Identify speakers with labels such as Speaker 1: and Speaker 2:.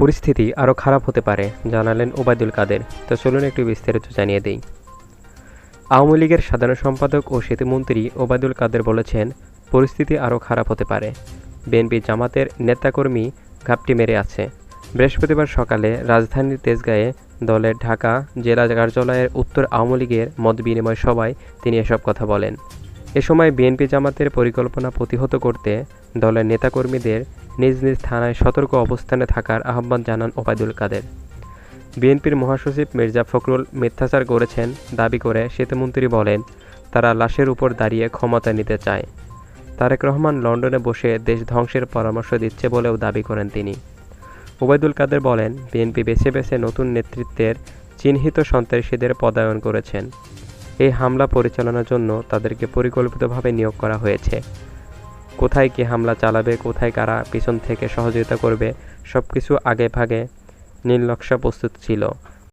Speaker 1: পরিস্থিতি আরও খারাপ হতে পারে, জানালেন ওবায়দুল কাদের। তো চলুন একটু বিস্তারিত জানিয়ে দিই। আওয়ামী লীগের সাধারণ সম্পাদক ও সেতুমন্ত্রী ওবায়দুল কাদের বলেছেন, পরিস্থিতি আরও খারাপ হতে পারে। বিএনপি জামাতের নেতাকর্মী ঘাপটি মেরে আছে। বৃহস্পতিবার সকালে রাজধানীর তেজগাঁয়ে দলের ঢাকা জেলা কার্যালয়ের উত্তর আওয়ামী লীগের মত বিনিময় সভায় তিনি এসব কথা বলেন। এ সময় বিএনপি জামাতের পরিকল্পনা প্রতিহত করতে দলের নেতাকর্মীদের নিজ নিজ থানায় সতর্ক অবস্থানে থাকার আহ্বান জানান ওবায়দুল কাদের। বিএনপির মহাসচিব মির্জা ফখরুল মিথ্যাচার করেছেন, দাবি করে সেতুমন্ত্রী বলেন, তারা লাশের উপর দাঁড়িয়ে ক্ষমতা নিতে চায়। তারেক রহমান লন্ডনে বসে দেশ ধ্বংসের পরামর্শ দিচ্ছে বলেও দাবি করেন তিনি। ওবায়দুল কাদের বলেন, বিএনপি বেছে বেছে নতুন নেতৃত্বের চিহ্নিত সন্ত্রাসীদের পদায়ন করেছেন। এই হামলা পরিচালনার জন্য তাদেরকে পরিকল্পিতভাবে নিয়োগ করা হয়েছে। কোথায় কি হামলা চালাবে, কোথায় কারা পিছন থেকে সহযোগিতা করবে সব কিছু আগে ভাগে নীল নকশা প্রস্তুত ছিল।